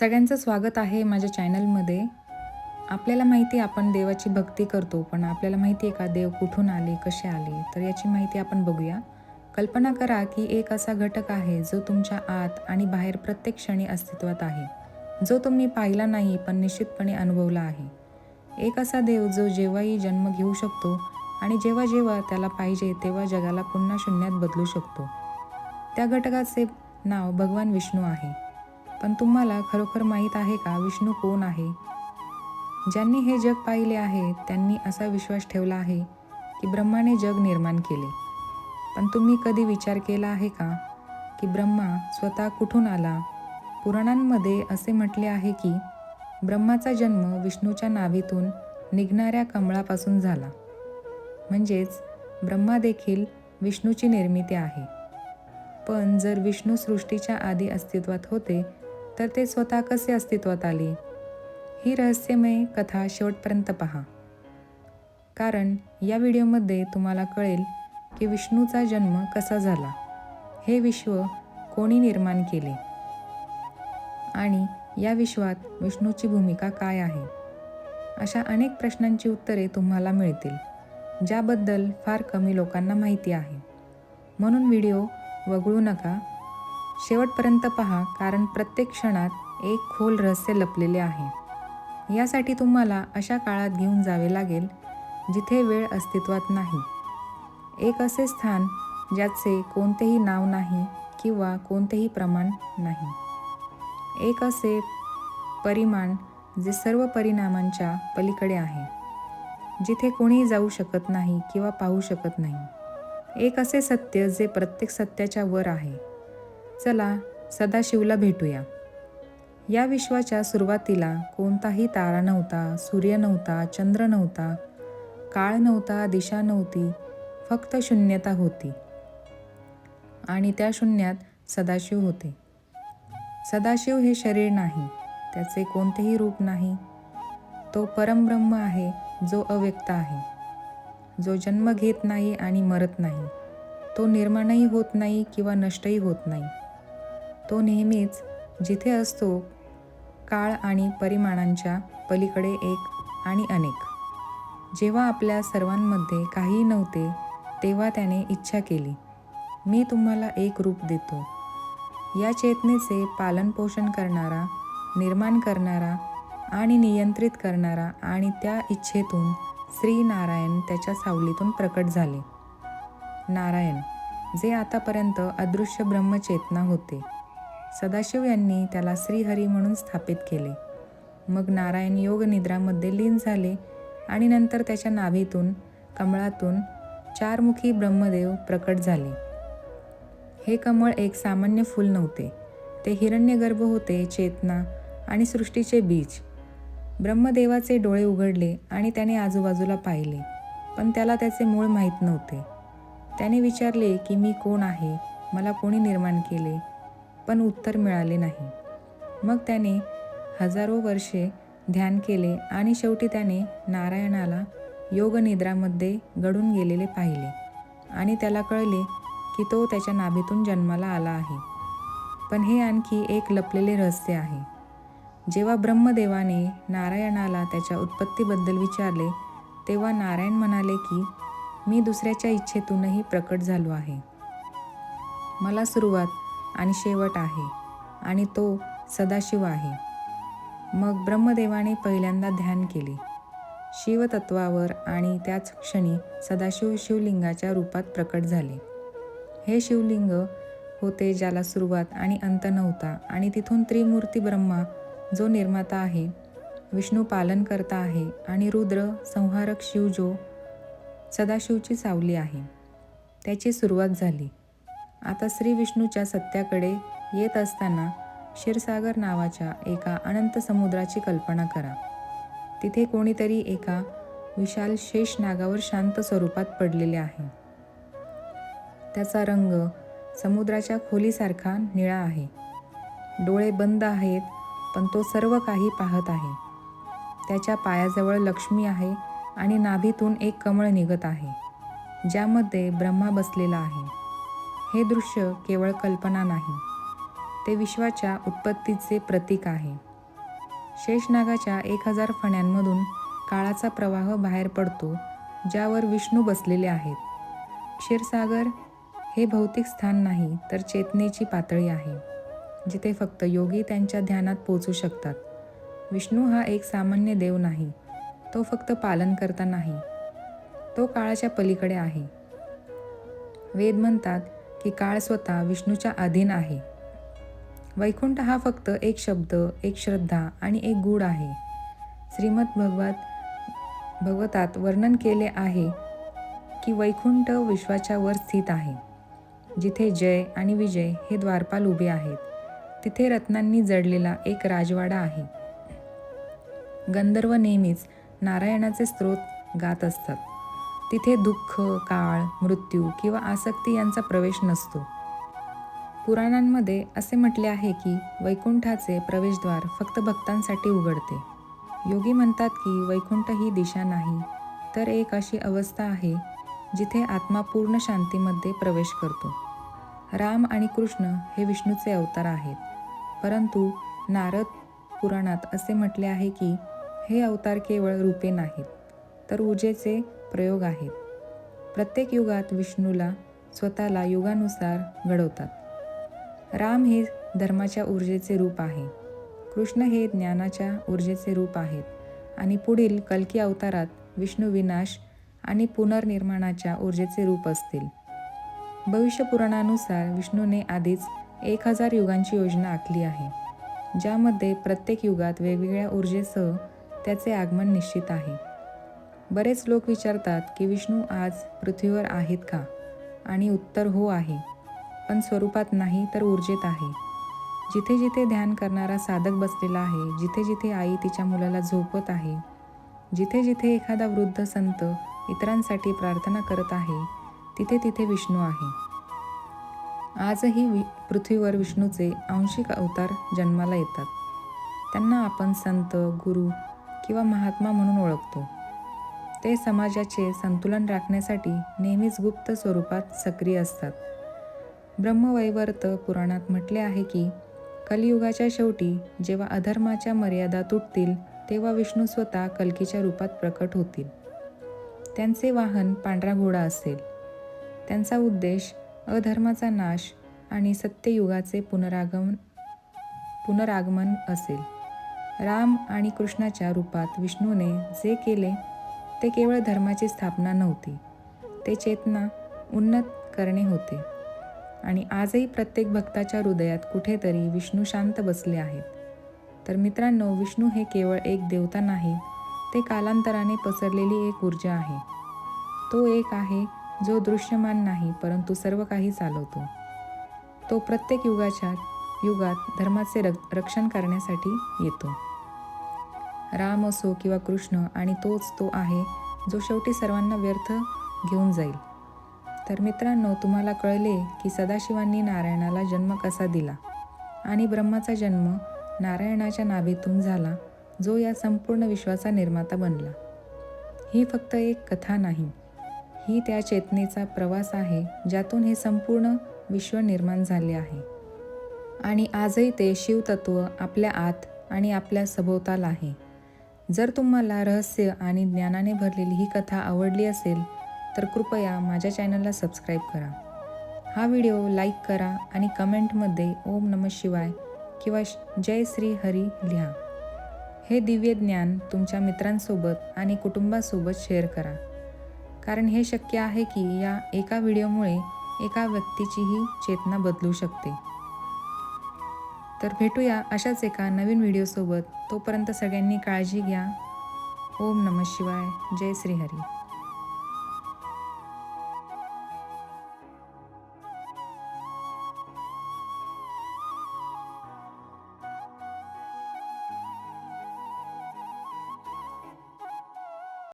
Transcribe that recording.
सगळ्यांचं स्वागत आहे माझ्या चॅनलमध्ये. आपल्याला माहिती आहे आपण देवाची भक्ती करतो पण आपल्याला माहिती आहे का देव कुठून आले कसे आले? तर याची माहिती आपण बघूया. कल्पना करा की एक असा घटक आहे जो तुमच्या आत आणि बाहेर प्रत्येक क्षणी अस्तित्वात आहे. जो तुम्ही पाहिला नाही पण निश्चितपणे अनुभवला आहे. एक असा देव जो जेव्हाही जन्म घेऊ शकतो आणि जेव्हा जेव्हा त्याला पाहिजे तेव्हा जगाला पुन्हा शून्यात बदलू शकतो. त्या घटकाचे नाव भगवान विष्णू आहे. पण तुम्हाला खरोखर माहीत आहे का विष्णू कोण आहे? ज्यांनी हे जग पाहिले आहे त्यांनी असा विश्वास ठेवला आहे की ब्रह्माने जग निर्माण केले. पण तुम्ही कधी विचार केला आहे का की ब्रह्मा स्वतः कुठून आला? पुराणांमध्ये असे म्हटले आहे की ब्रह्माचा जन्म विष्णूच्या नाभीतून निघणाऱ्या कमळापासून झाला. म्हणजेच ब्रह्मा देखील विष्णूची निर्मिती आहे. पण जर विष्णू सृष्टीच्या आधी अस्तित्वात होते तर ते स्वतः कसे अस्तित्वात आले? ही रहस्यमय कथा शेवटपर्यंत पहा. कारण या व्हिडिओमध्ये तुम्हाला कळेल की विष्णूचा जन्म कसा झाला. हे विश्व कोणी निर्माण केले? आणि या विश्वात विष्णूची भूमिका काय आहे? अशा अनेक प्रश्नांची उत्तरे तुम्हाला मिळतील ज्याबद्दल फार कमी लोकांना माहिती आहे. म्हणून व्हिडिओ वगळू नका. शेवटपर्यंत पहा कारण प्रत्येक क्षणात एक खोल रहस्य लपलेले आहे. यासाठी तुम्हाला अशा काळात घेऊन जावे लागेल जिथे वेळ अस्तित्वात नाही. एक असे स्थान ज्याचे कोणतेही नाव नाही किंवा कोणतेही प्रमाण नाही. एक असे परिमाण जे सर्व परिणामांच्या पलीकडे आहे जिथे कोणीही जाऊ शकत नाही किंवा पाहू शकत नाही. एक असे सत्य जे प्रत्येक सत्याच्या वर आहे. चला सदाशिवला भेटूया. या विश्वाच्या सुरुवातीला कोणताही तारा नव्हता सूर्य नव्हता चंद्र नव्हता काळ नव्हता दिशा नव्हती फक्त शून्यता होती. आणि त्या शून्यात सदाशिव होते. सदाशिव हे शरीर नाही त्याचे कोणतेही रूप नाही. तो परमब्रह्म आहे जो अव्यक्त आहे. जो जन्म घेत नाही आणि मरत नाही. तो निर्माणही होत नाही किंवा नष्टही होत नाही. तो नेहमीच जिथे असतो काळ आणि परिमाणांच्या पलीकडे एक आणि अनेक. जेव्हा आपल्या सर्वांमध्ये काहीही नव्हते तेव्हा त्याने इच्छा केली मी तुम्हाला एक रूप देतो. या चेतनेचे पालनपोषण करणारा निर्माण करणारा आणि नियंत्रित करणारा आणि त्या इच्छेतून श्रीनारायण त्याच्या सावलीतून प्रकट झाले. नारायण जे आतापर्यंत अदृश्य ब्रह्मचेतना होते सदाशिव यांनी त्याला श्रीहरी म्हणून स्थापित केले. मग नारायण योग निद्रामध्ये लीन झाले आणि नंतर त्याच्या नाभीतून कमळातून चारमुखी ब्रह्मदेव प्रकट झाले. हे कमळ एक सामान्य फूल नव्हते. ते हिरण्यगर्भ होते चेतना आणि सृष्टीचे बीज. ब्रह्मदेवाचे डोळे उघडले आणि त्याने आजूबाजूला पाहिले पण त्याला त्याचे मूळ माहीत नव्हते. त्याने विचारले की मी कोण आहे? मला कोणी निर्माण केले? पण उत्तर मिळाले नाही. मग त्याने हजारो वर्षे ध्यान केले आणि शेवटी त्याने नारायणाला योगनिद्रामध्ये घडून गेलेले पाहिले आणि त्याला कळले की तो त्याच्या नाभीतून जन्माला आला आहे. पण हे आणखी एक लपलेले रहस्य आहे. जेव्हा ब्रह्मदेवाने नारायणाला त्याच्या उत्पत्तीबद्दल विचारले तेव्हा नारायण म्हणाले की मी दुसऱ्याच्या इच्छेतूनही प्रकट झालो आहे. मला सुरुवात आणि शेवट आहे आणि तो सदाशिव आहे. मग ब्रह्मदेवाने पहिल्यांदा ध्यान केले. शिवतत्वावर आणि त्याच क्षणी सदाशिव शिवलिंगाच्या रूपात प्रकट झाले. हे शिवलिंग होते ज्याला सुरुवात आणि अंत नव्हता आणि तिथून त्रिमूर्ती ब्रह्मा जो निर्माता आहे विष्णू पालन करता आहे आणि रुद्र संहारक शिव जो सदाशिवची सावली आहे त्याची सुरुवात झाली. आता श्री विष्णूच्या सत्याकडे येत असताना क्षीरसागर नावाच्या एका अनंत समुद्राची कल्पना करा. तिथे कोणीतरी एका विशाल शेष नागावर शांत स्वरूपात पडलेले आहे. त्याचा रंग समुद्राच्या खोलीसारखा निळा आहे. डोळे बंद आहेत पण तो सर्व काही पाहत आहे. त्याच्या पायाजवळ लक्ष्मी आहे आणि नाभीतून एक कमळ निघत आहे ज्यामध्ये ब्रह्मा बसलेला आहे. हे दृश्य केवळ कल्पना नाही ते विश्वाच्या उत्पत्तीचे प्रतीक आहे. शेषनागाच्या एक हजार फण्यांमधून काळाचा प्रवाह बाहेर पडतो ज्यावर विष्णू बसलेले आहेत. क्षीरसागर हे भौतिक स्थान नाही तर चेतनेची पातळी आहे जिथे फक्त योगी त्यांच्या ध्यानात पोचू शकतात. विष्णू हा एक सामान्य देव नाही तो फक्त पालन करता नाही तो काळाच्या पलीकडे आहे. वेद म्हणतात की काळ स्वतः विष्णूच्या अधीन आहे. वैकुंठ हा फक्त एक शब्द एक श्रद्धा आणि एक गूढ आहे. श्रीमद भगवत भगवतात वर्णन केले आहे की वैकुंठ विश्वाच्या वर स्थित आहे. जिथे जय आणि विजय हे द्वारपाल उभे आहेत तिथे रत्नांनी जडलेला एक राजवाडा आहे. गंधर्व नेहमीच नारायणाचे स्रोत गात असतात. तिथे दुःख काळ मृत्यू किंवा आसक्ती यांचा प्रवेश नसतो. पुराणांमध्ये असे म्हटले आहे की वैकुंठाचे प्रवेशद्वार फक्त भक्तांसाठी उघडते. योगी म्हणतात की वैकुंठ ही दिशा नाही तर एक अशी अवस्था आहे जिथे आत्मा पूर्ण शांतीमध्ये प्रवेश करतो. राम आणि कृष्ण हे विष्णूचे अवतार आहेत. परंतु नारद पुराणात असे म्हटले आहे की हे अवतार केवळ रूपे नाहीत तर ऊर्जेचे प्रयोग आहेत. प्रत्येक युगात विष्णूला स्वतःला युगानुसार घडवतात. राम हे धर्माच्या ऊर्जेचे रूप आहे. कृष्ण हे ज्ञानाच्या ऊर्जेचे रूप आहेत. आणि पुढील कल्की अवतारात विष्णू विनाश आणि पुनर्निर्माणाच्या ऊर्जेचे रूप असतील. भविष्यपुराणानुसार विष्णूने आधीच एक हजार युगांची योजना आखली आहे ज्यामध्ये प्रत्येक युगात वेगवेगळ्या ऊर्जेसह त्याचे आगमन निश्चित आहे. बरेच लोक विचारतात की विष्णू आज पृथ्वीवर आहेत का? आणि उत्तर हो आहे. पण स्वरूपात नाही तर ऊर्जेत आहे. जिथे जिथे ध्यान करणारा साधक बसलेला आहे जिथे जिथे आई तिच्या मुलाला झोपत आहे जिथे जिथे एखादा वृद्ध संत इतरांसाठी प्रार्थना करत आहे तिथे तिथे विष्णू आहे. आजही वि पृथ्वीवर विष्णूचे आंशिक अवतार जन्माला येतात. त्यांना आपण संत गुरु किंवा महात्मा म्हणून ओळखतो. ते समाजाचे संतुलन राखण्यासाठी नेहमीच गुप्त स्वरूपात सक्रिय असतात. ब्रह्मवैवर्त पुराणात म्हटले आहे की कलियुगाच्या शेवटी जेव्हा अधर्माच्या मर्यादा तुटतील तेव्हा विष्णू स्वतः कलकीच्या रूपात प्रकट होतील. त्यांचे वाहन पांढरा घोडा असेल. त्यांचा उद्देश अधर्माचा नाश आणि सत्ययुगाचे पुनरागमन पुनरागमन असेल. राम आणि कृष्णाच्या रूपात विष्णूने जे केले ते केवळ धर्माची स्थापना नव्हती. ते चेतना उन्नत करणे होते. आणि आजही प्रत्येक भक्ताच्या हृदयात कुठेतरी विष्णू शांत बसले आहेत. तर मित्रांनो विष्णू हे केवळ एक देवता नाही ते कालांतराने पसरलेली एक ऊर्जा आहे. तो एक आहे जो दृश्यमान नाही परंतु सर्व काही चालवतो. तो प्रत्येक युगाच्या युगात धर्माचे रक्षण करण्यासाठी येतो. राम असो किंवा कृष्ण आणि तोच तो आहे जो शेवटी सर्वांना व्यर्थ घेऊन जाईल. तर मित्रांनो तुम्हाला कळले की सदाशिवांनी नारायणाला जन्म कसा दिला? आणि ब्रह्माचा जन्म नारायणाच्या नाभीतून झाला जो या संपूर्ण विश्वाचा निर्माता बनला. ही फक्त एक कथा नाही. ही त्या चेतनेचा प्रवास आहे ज्यातून हे संपूर्ण विश्व निर्माण झाले आहे. आणि आजही ते शिवतत्व आपल्या आत आणि आपल्या सभोवताल आहे. जर तुम्हाला रहस्य आणि ज्ञानाने भरलेली ही कथा आवडली असेल तर कृपया माझ्या चॅनलला सबस्क्राईब करा. हा व्हिडिओ लाईक करा आणि कमेंटमध्ये ओम नम शिवाय किंवा जय श्री हरी लिहा. हे दिव्य ज्ञान तुमच्या मित्रांसोबत आणि कुटुंबासोबत शेअर करा. कारण हे शक्य आहे की या एका व्हिडिओमुळे एका व्यक्तीचीही चेतना बदलू शकते. तर भेटूया अशाच एका नवीन व्हिडिओसोबत. तोपर्यंत सगळ्यांनी काळजी घ्या. ओम नमः शिवाय. जय श्रीहरी.